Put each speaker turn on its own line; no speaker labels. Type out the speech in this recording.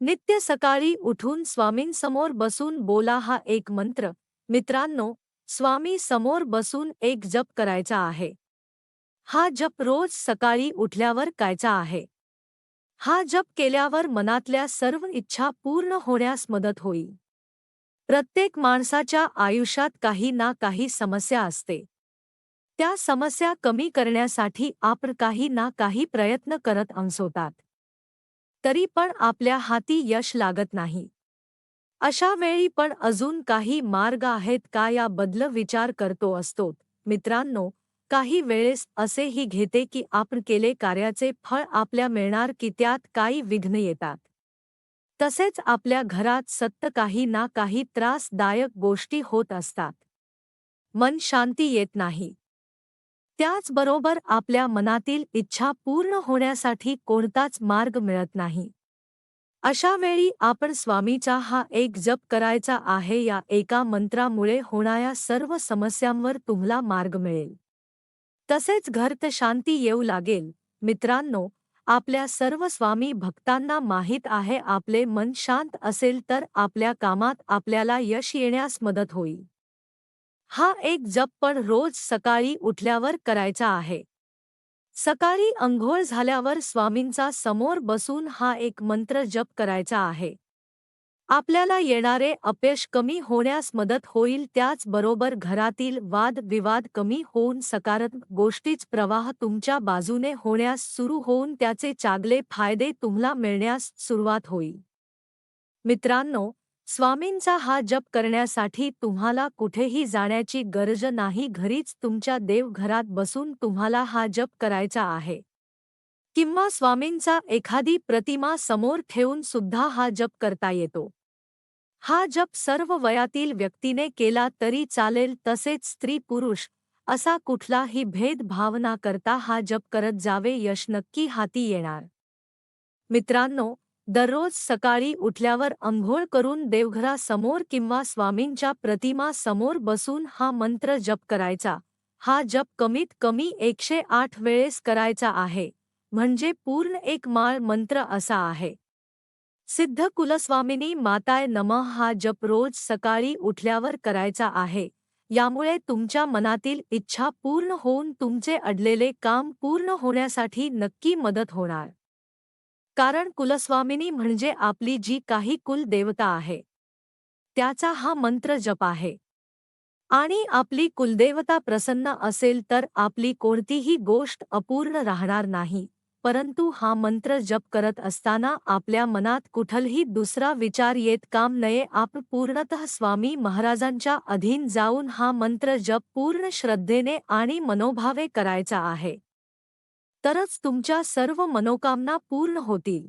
नित्य सकाळी उठून स्वामींसमोर बसून बोला हा एक मंत्र. मित्रांनो स्वामी समोर बसून एक जप करायचा आहे. हा जप रोज सकाळी उठल्यावर कायचा आहे? हा जप केल्यावर मनातल्या सर्व इच्छा पूर्ण होण्यास मदत होईल. प्रत्येक माणसाच्या आयुष्यात काही ना काही समस्या असते. त्या समस्या कमी करण्यासाठी आपण काही ना काही प्रयत्न करत अंसवतात तरी पण आपल्या हाती यश लागत नाही. अशा वेळी पण अजून काही मार्ग आहेत का याबद्दल विचार करतो असतो. मित्रांनो काही वेळेस असेही घेते की आपण केले कार्याचे फळ आपल्या मिळणार की त्यात काही विघ्न येतात. तसेच आपल्या घरात सत्त काही ना काही त्रासदायक गोष्टी होत असतात. मन शांती येत नाही. त्याचबरोबर आपल्या मनातील इच्छा पूर्ण होण्यासाठी कोणताच मार्ग मिळत नाही. अशा वेळी आपण स्वामीचा हा एक जप करायचा आहे या एका मंत्रामुळे होणाऱ्या सर्व समस्यांवर तुम्हाला मार्ग मिळेल. तसेच घरत शांती येऊ लागेल. मित्रांनो आपल्या सर्व स्वामी भक्तांना माहीत आहे आपले मन शांत असेल तर आपल्या कामात आपल्याला यश येण्यास मदत होईल. हा एक जप पण रोज सकाळी उठल्यावर करायचा आहे. सकाळी अंघोळ झाल्यावर स्वामींचा समोर बसून हा एक मंत्र जप करायचा आहे. आपल्याला येणारे अपयश कमी होण्यास मदत होईल त्याचबरोबर घरातील वाद विवाद कमी होऊन सकारात्मक गोष्टीच प्रवाह तुमच्या बाजूने होण्यास सुरू होऊन त्याचे चांगले फायदे तुम्हाला मिळण्यास सुरुवात होईल. मित्रांनो स्वामींचा हा जप करण्यासाठी तुम्हाला कुठेही जाण्याची गरज नाही घरीच तुमच्या देवघरात बसून तुम्हाला हा जप करायचा आहे. किंवा स्वामींचा एखादी प्रतिमा समोर ठेवून सुद्धा हा जप करता येतो. हा जप सर्व वयातील व्यक्तीने केला तरी चालेल तसेच स्त्री पुरुष असा कुठलाही भेदभाव न करता हा जप करत जावे यश नक्की हाती येणार. मित्रांनो दररोज सकाळी उठल्यावर अंघोळ करून देवघरासमोर किंवा स्वामींच्या प्रतिमा समोर बसून हा मंत्र जप करायचा. हा जप कमीत कमी एकशे आठ वेळेस करायचा आहे. म्हणजे पूर्ण एक माळ मंत्र असा आहे. सिद्ध कुलस्वामिनी माताय नम हा जप रोज सकाळी उठल्यावर करायचा आहे. यामुळे तुमच्या मनातील इच्छा पूर्ण होऊन तुमचे अडलेले काम पूर्ण होण्यासाठी नक्की मदत होणार. कारण कुलस्वामिनी म्हणजे आपली जी काही कुलदेवता आहे. त्याचा हा मंत्र जप आहे. आणि आपली कुलदेवता प्रसन्न असेल तर आपली कोणतीही गोष्ट अपूर्ण राहणार नाही परंतु हा मंत्र जप करत असताना आपल्या मनात कुठलही दुसरा विचार येत काम नये आप पूर्णतः स्वामी महाराजांच्या अधीन जाऊन हा मंत्र जप पूर्ण श्रद्धेने आणि मनोभावे करायचा आहे. तरच तुमच्या सर्व मनोकामना पूर्ण होतील.